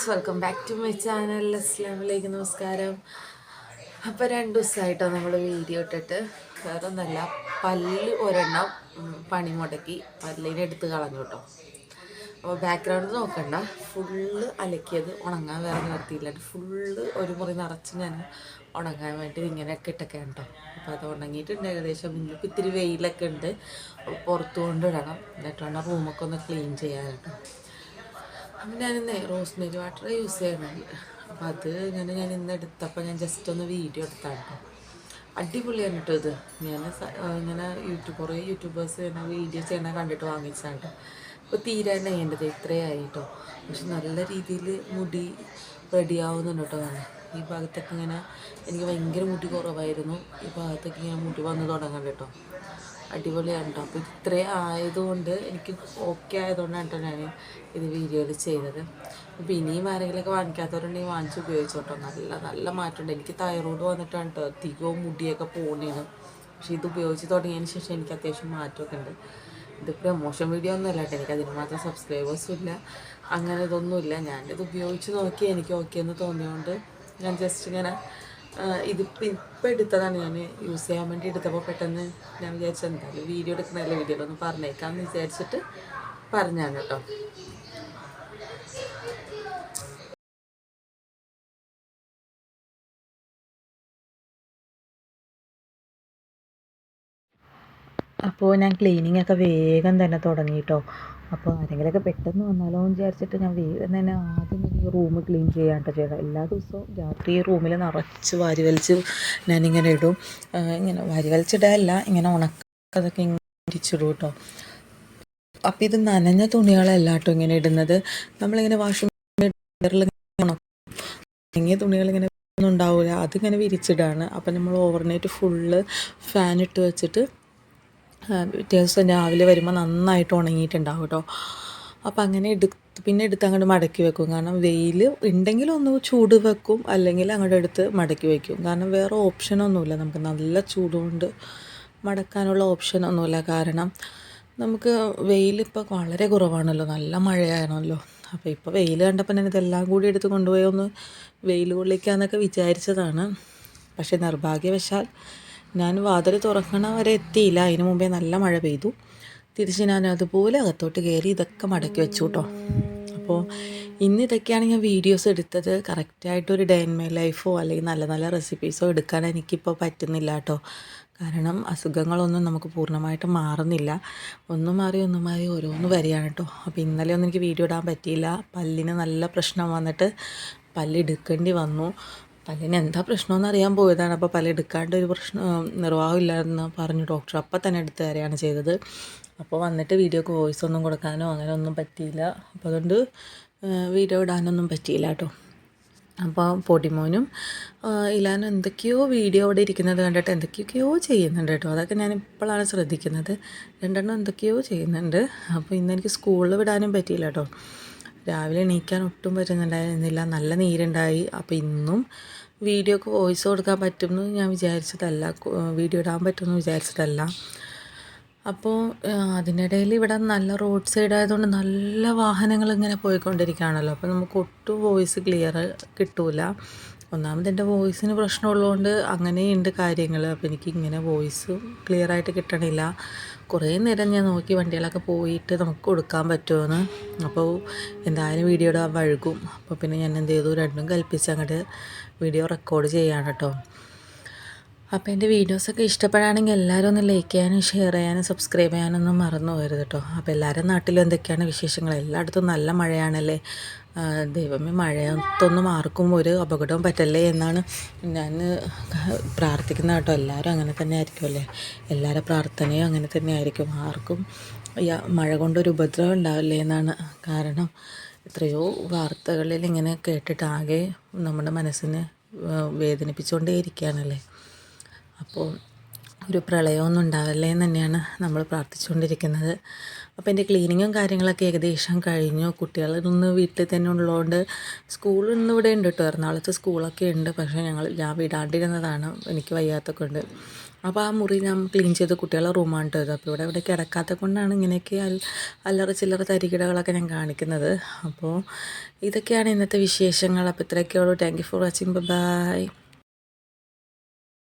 Friends welcome back to my channel അസ്ലാമിലേക്ക് നമസ്കാരം. അപ്പോൾ രണ്ട് ദിവസമായിട്ടോ നമ്മൾ വീഡിയോ ഇട്ടിട്ട്. വേറെ ഒന്നല്ല പല്ല് ഒരെണ്ണം പണി മുടക്കി പല്ലിനെ എടുത്ത് കളഞ്ഞു കേട്ടോ അപ്പോൾ ബാക്ക്ഗ്രൗണ്ട് നോക്കണ്ട. ഫുള്ള് അലക്കിയത് ഉണങ്ങാൻ വേറെ നിർത്തിയില്ല ഫുള്ള് ഒരു മുറി നിറച്ച് ഞാൻ ഉണങ്ങാൻ വേണ്ടി ഇങ്ങനെയൊക്കെ ഇട്ടൊക്കെയാണ് കേട്ടോ അപ്പോൾ അത് ഉണങ്ങിയിട്ടുണ്ട് ഏകദേശം. ഇന്നിപ്പോൾ ഇത്തിരി വെയിലൊക്കെ ഉണ്ട്. പുറത്ത് കൊണ്ടിടണം എന്നിട്ട് വേണം റൂമൊക്കെ ഒന്ന് ക്ലീൻ ചെയ്യാൻ ഞാനിന്ന് റോസ്മേരി വാട്ടർ യൂസ് ചെയ്യുന്നുണ്ട് അപ്പം അത് ഇങ്ങനെ ഞാൻ ഇന്ന് എടുത്തപ്പോൾ ഞാൻ ജസ്റ്റ് ഒന്ന് വീഡിയോ എടുത്താണ് അടിപൊളിയാണ് കേട്ടോ ഇത്. ഞാൻ ഇങ്ങനെ യൂട്യൂബ് കുറേ യൂട്യൂബേഴ്സ് ഇങ്ങനെ വീഡിയോ ചെയ്യണ കണ്ടിട്ട് വാങ്ങിച്ചാണ് ഇപ്പോൾ തീരാനായി എന്റെത് ഇത്രയായി കേട്ടോ പക്ഷെ നല്ല രീതിയിൽ മുടി റെഡിയാവുന്നുണ്ട് കേട്ടോ ഈ ഭാഗത്തൊക്കെ ഇങ്ങനെ എനിക്ക് ഭയങ്കര മുടി കുറവായിരുന്നു. ഈ ഭാഗത്തൊക്കെ ഇങ്ങനെ മുടി വന്ന് തുടങ്ങണ്ട കേട്ടോ. അടിപൊളിയാണ് കേട്ടോ അപ്പോൾ ഇത്രയും ആയതുകൊണ്ട് എനിക്ക് ഓക്കെ ആയതുകൊണ്ടാണ് കേട്ടോ ഞാൻ ഇത് വീഡിയോയിൽ ചെയ്തത്. അപ്പോൾ ഇനിയും ആരെങ്കിലുമൊക്കെ വാങ്ങിക്കാത്തവരുണ്ടെങ്കിൽ വാങ്ങിച്ച് ഉപയോഗിച്ചോട്ടോ. നല്ല നല്ല മാറ്റമുണ്ട്. എനിക്ക് തൈറോയ്ഡ് വന്നിട്ടാണ് കേട്ടോ അധികവും മുടിയൊക്കെ പോണേണ് പക്ഷേ ഇത് ഉപയോഗിച്ച് തുടങ്ങിയതിന് ശേഷം എനിക്ക് അത്യാവശ്യം മാറ്റമൊക്കെ ഉണ്ട്. ഇത് പ്രമോഷൻ വീഡിയോ ഒന്നും അല്ല കേട്ടോ എനിക്ക് അതിന് മാത്രം സബ്സ്ക്രൈബേഴ്സും ഇല്ല. അങ്ങനെ ഇതൊന്നുമില്ല ഞാനിത് ഉപയോഗിച്ച് നോക്കി എനിക്ക് ഓക്കെ എന്ന് തോന്നിയതുകൊണ്ട് ഞാൻ ജസ്റ്റ് ഇങ്ങനെ ഇതിപ്പോൾ ഇപ്പം എടുത്തതാണ് ഞാൻ യൂസ് ചെയ്യാൻ വേണ്ടി എടുത്തപ്പോൾ പെട്ടെന്ന് ഞാൻ വിചാരിച്ചു എന്തായാലും വീഡിയോ ഒന്ന് പറഞ്ഞേക്കാം പറഞ്ഞേക്കാമെന്ന് വിചാരിച്ചിട്ട് പറഞ്ഞാണ് കേട്ടോ അപ്പോൾ ഞാൻ ക്ലീനിങ് ഒക്കെ വേഗം തന്നെ തുടങ്ങി കേട്ടോ അപ്പോൾ ആരെങ്കിലുമൊക്കെ പെട്ടെന്ന് വന്നാലോ എന്ന് വിചാരിച്ചിട്ട് ഞാൻ വേഗം തന്നെ ആദ്യം ഈ റൂം ക്ലീൻ ചെയ്യാട്ടോ ചെയ്യണം എല്ലാ ദിവസവും രാത്രി റൂമിൽ നിറച്ച് വാരി വലിച്ച് ഞാനിങ്ങനെ ഇടും. ഇങ്ങനെ വാരി വലിച്ചിടല്ല ഇങ്ങനെ ഉണക്കതൊക്കെ ഇങ്ങനെ ഇരിച്ചിടും കേട്ടോ അപ്പോൾ ഇത് നനഞ്ഞ തുണികളല്ല കേട്ടോ ഇങ്ങനെ ഇടുന്നത്. നമ്മളിങ്ങനെ വാഷിംഗ് മെഷീനിൽ ഉണങ്ങിയ തുണികൾ ഇങ്ങനെ ഒന്നും ഉണ്ടാവില്ല. അതിങ്ങനെ വിരിച്ചിടാണ്. അപ്പം നമ്മൾ ഓവർനൈറ്റ് ഫുള്ള് ഫാൻ ഇട്ട് വെച്ചിട്ട് പിറ്റേ ദിവസം രാവിലെ വരുമ്പോൾ നന്നായിട്ട് ഉണങ്ങിയിട്ടുണ്ടാവും കേട്ടോ അപ്പം അങ്ങനെ എടുത്ത് പിന്നെ എടുത്ത് അങ്ങോട്ട് മടക്കി വെക്കും. കാരണം വെയിൽ ഉണ്ടെങ്കിൽ ഒന്ന് ചൂട് വെക്കും അല്ലെങ്കിൽ അങ്ങോട്ട് എടുത്ത് മടക്കി വെക്കും. കാരണം വേറെ ഓപ്ഷനൊന്നുമില്ല നമുക്ക് നല്ല ചൂടുകൊണ്ട് മടക്കാനുള്ള ഓപ്ഷനൊന്നുമില്ല കാരണം നമുക്ക് വെയിലിപ്പോൾ വളരെ കുറവാണല്ലോ. നല്ല മഴയാണല്ലോ. അപ്പോൾ ഇപ്പോൾ വെയിൽ കണ്ടപ്പോൾ ഞാൻ ഇതെല്ലാം കൂടി എടുത്ത് കൊണ്ടുപോയി ഒന്ന് വെയിൽ കൊള്ളിക്കാന്നൊക്കെ വിചാരിച്ചതാണ്. പക്ഷേ നിർഭാഗ്യവശാൽ ഞാൻ വാതിൽ തുറക്കണ വരെ എത്തിയില്ല. അതിനു മുമ്പേ നല്ല മഴ പെയ്തു. തിരിച്ച് ഞാൻ അതുപോലെ അകത്തോട്ട് കയറി ഇതൊക്കെ മടക്കി വെച്ചു കേട്ടോ അപ്പോൾ ഇന്ന് ഇതൊക്കെയാണ് ഞാൻ വീഡിയോസ് എടുത്തത്. കറക്റ്റായിട്ടൊരു ഡേ ഇൻ മൈ ലൈഫോ അല്ലെങ്കിൽ നല്ല നല്ല റെസിപ്പീസോ എടുക്കാൻ എനിക്കിപ്പോൾ പറ്റുന്നില്ല കേട്ടോ കാരണം അസുഖങ്ങളൊന്നും നമുക്ക് പൂർണമായിട്ട് മാറുന്നില്ല. ഒന്നും മാറി ഒന്നും മാറി ഓരോന്ന് വരികയാണ് കേട്ടോ അപ്പോൾ ഇന്നലെ ഒന്നും എനിക്ക് വീഡിയോ ഇടാൻ പറ്റിയില്ല. പല്ലിന് നല്ല പ്രശ്നം വന്നിട്ട് പല്ലെടുക്കേണ്ടി വന്നു. പല്ലിന് എന്താ പ്രശ്നമെന്ന് അറിയാൻ പോയതാണ്. അപ്പോൾ പല എടുക്കാണ്ട് ഒരു പ്രശ്നം നിർവാഹമില്ലായിരുന്നു പറഞ്ഞു ഡോക്ടർ. അപ്പം തന്നെ എടുത്ത് തരികയാണ് ചെയ്തത്. അപ്പോൾ വന്നിട്ട് വീഡിയോ വോയിസ് ഒന്നും കൊടുക്കാനോ അങ്ങനെ ഒന്നും പറ്റിയില്ല. അപ്പോൾ അതുകൊണ്ട് വീഡിയോ ഇടാനൊന്നും പറ്റിയില്ല കേട്ടോ. അപ്പോൾ പൊടിമോനും ഇലാനും എന്തൊക്കെയോ വീഡിയോ അവിടെ ഇരിക്കുന്നത് കണ്ടിട്ട് എന്തൊക്കെയൊക്കെയോ ചെയ്യുന്നുണ്ട് കേട്ടോ. അതൊക്കെ ഞാൻ ഇപ്പോഴാണ് ശ്രദ്ധിക്കുന്നത്. രണ്ടെണ്ണം എന്തൊക്കെയോ ചെയ്യുന്നുണ്ട്. അപ്പോൾ ഇന്ന് എനിക്ക് സ്കൂളിൽ വിടാനും പറ്റിയില്ല കേട്ടോ. രാവിലെ എണീക്കാൻ ഒട്ടും പറ്റുന്നുണ്ടായിരുന്നില്ല. നല്ല നീരുണ്ടായി. അപ്പോൾ ഇന്നും വീഡിയോക്ക് വോയിസ് കൊടുക്കാൻ പറ്റുമെന്ന് ഞാൻ വിചാരിച്ചതല്ല. വീഡിയോ ഇടാൻ പറ്റുമെന്ന് വിചാരിച്ചതല്ല. അപ്പോൾ അതിനിടയിൽ ഇവിടെ നല്ല റോഡ് സൈഡ് ആയതുകൊണ്ട് നല്ല വാഹനങ്ങൾ ഇങ്ങനെ പോയിക്കൊണ്ടിരിക്കുകയാണല്ലോ. അപ്പോൾ നമുക്ക് ഒട്ടും വോയിസ് ക്ലിയർ കിട്ടൂല. ഒന്നാമത് എന്റെ വോയിസിന് പ്രശ്നമുള്ളതുകൊണ്ട് അങ്ങനെയുണ്ട് കാര്യങ്ങൾ. അപ്പോൾ എനിക്ക് ഇങ്ങനെ വോയിസ് ക്ലിയർ ആയിട്ട് കിട്ടണില്ല. കുറേ നേരം ഞാൻ നോക്കി വണ്ടികളൊക്കെ പോയിട്ട് നമുക്ക് കൊടുക്കാൻ പറ്റുമെന്ന്. അപ്പോൾ എന്തായാലും വീഡിയോ ഇടാൻ വഴുകും. അപ്പോൾ പിന്നെ ഞാൻ എന്ത് ചെയ്തു? രണ്ടും കൽപ്പിച്ച് അങ്ങോട്ട് വീഡിയോ റെക്കോർഡ് ചെയ്യാണ് കേട്ടോ അപ്പോൾ എന്റെ വീഡിയോസൊക്കെ ഇഷ്ടപ്പെടുകയാണെങ്കിൽ എല്ലാവരും ഒന്ന് ലൈക്ക് ചെയ്യാനും ഷെയർ ചെയ്യാനും സബ്സ്ക്രൈബ് ചെയ്യാനൊന്നും മറന്നു പോകരുത് കേട്ടോ അപ്പോൾ എല്ലാവരും നാട്ടിലും എന്തൊക്കെയാണ് വിശേഷങ്ങൾ? എല്ലായിടത്തും നല്ല മഴയാണല്ലേ? ദൈവമേ മഴയത്തൊന്നും ആർക്കും ഒരു അപകടവും പറ്റല്ലേ എന്നാണ് ഞാൻ പ്രാർത്ഥിക്കുന്നത് കേട്ടോ. എല്ലാവരും അങ്ങനെ തന്നെ ആയിരിക്കുമല്ലേ എല്ലാവരുടെ പ്രാർത്ഥനയും അങ്ങനെ തന്നെ ആയിരിക്കും. ആർക്കും മഴ കൊണ്ടൊരു ഉപദ്രവം ഉണ്ടാവില്ലേ എന്നാണ് കാരണം എത്രയോ വാർത്തകളിൽ ഇങ്ങനെ കേട്ടിട്ടാകെ നമ്മുടെ മനസ്സിനെ വേദനിപ്പിച്ചുകൊണ്ടേ ഇരിക്കുകയാണല്ലേ അപ്പോൾ ഒരു പ്രളയമൊന്നും ഉണ്ടാവല്ലേ എന്ന് തന്നെയാണ് നമ്മൾ പ്രാർത്ഥിച്ചുകൊണ്ടിരിക്കുന്നത്. അപ്പോൾ എന്റെ ക്ലീനിങ്ങും കാര്യങ്ങളൊക്കെ ഏകദേശം കഴിഞ്ഞു. കുട്ടികളൊന്ന് വീട്ടിൽ തന്നെ ഉള്ളതുകൊണ്ട് സ്കൂളിന്ന് ഇവിടെ ഉണ്ട് കേട്ടോ. എറണാകുളത്ത് സ്കൂളൊക്കെ ഉണ്ട്. പക്ഷേ ഞങ്ങൾ ഞാൻ വിടാണ്ടിരുന്നതാണ്. എനിക്ക് വയ്യാത്തൊക്കെ ഉണ്ട്. അപ്പോൾ ആ മുറി ഞാൻ ക്ലീൻ ചെയ്ത് കുട്ടികളെ റൂമാണ് കേട്ടോ. അപ്പോൾ ഇവിടെ ഇവിടെ കിടക്കാത്ത കൊണ്ടാണ് ഇങ്ങനെയൊക്കെ അൽ- അല്ലറ ചില്ലറ തരികിടകളൊക്കെ ഞാൻ കാണിക്കുന്നത്. അപ്പോൾ ഇതൊക്കെയാണ് ഇന്നത്തെ വിശേഷങ്ങൾ. അപ്പോൾ ഇത്രയൊക്കെ ഉള്ളൂ. Thank you for watching bye